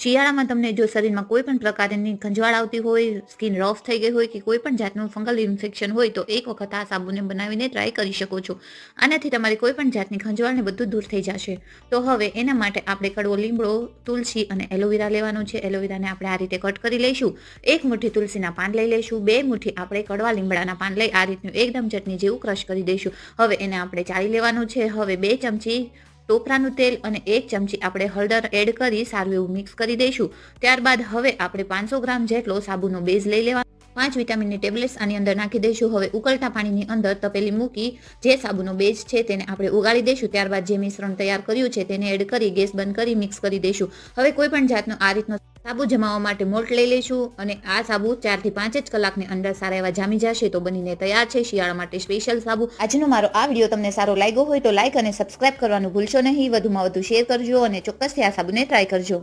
શિયાળામાં તમને જો શરીરમાં કોઈ પણ પ્રકારની ખંજવાળ આવતી હોય, સ્કિન રફ થઈ ગઈ હોય કે કોઈ પણ જાતનું ફંગલ ઇન્ફેક્શન હોય, તો એક વખત આ સાબુને બનાવીને ટ્રાય કરી શકો છો. આનાથી તમારી કોઈ પણ જાતની ખંજવાળને બધું દૂર થઈ જશે. તો હવે એના માટે આપણે કડવો લીમડો, તુલસી અને એલોવેરા લેવાનું છે. એલોવેરાને આપણે આ રીતે કટ કરી લઈશું. એક મુઠ્ઠી તુલસીના પાન લઈ લઈશું. બે મુઠ્ઠી આપણે કડવા લીમડાના પાન લઈ આ રીતનું એકદમ ચટણી જેવું ક્રશ કરી દઈશું. હવે એને આપણે ચાળી લેવાનું છે. હવે બે ચમચી ટોપરાનું તેલ અને એક ચમચી આપણે હળદર એડ કરી સારું એવું મિક્સ કરી દઈશું. ત્યારબાદ હવે આપણે પાંચસો ગ્રામ જેટલો સાબુનો બેઝ લઈ લેવા પાંચ વિટામિનની ટેબ્લેટ્સ આની અંદર નાખી દઈશું. હવે ઉકળતા પાણીની અંદર તપેલી મૂકી જે સાબુનો બેઝ છે તેને આપણે ઉગાડી દઈશું. ત્યારબાદ જે મિશ્રણ તૈયાર કર્યું છે તેને એડ કરી ગેસ બંધ કરી મિક્સ કરી દઈશું. હવે કોઈ પણ જાતનો આ રીતનો સાબુ જમાવવા માટે મોલ્ટ લઈ લઈશું અને આ સાબુ ચારથી પાંચ જ કલાકની અંદર સારા એવા જામી જશે તો બનીને તૈયાર છે. શિયાળા માટે સ્પેશિયલ સાબુ. આજનો મારો આ વીડિયો તમને સારો લાગ્યો હોય તો લાઈક અને સબસ્ક્રાઇબ કરવાનું ભૂલશો નહીં. વધુમાં વધુ શેર કરજો અને ચોક્કસથી આ સાબુને ટ્રાય કરજો.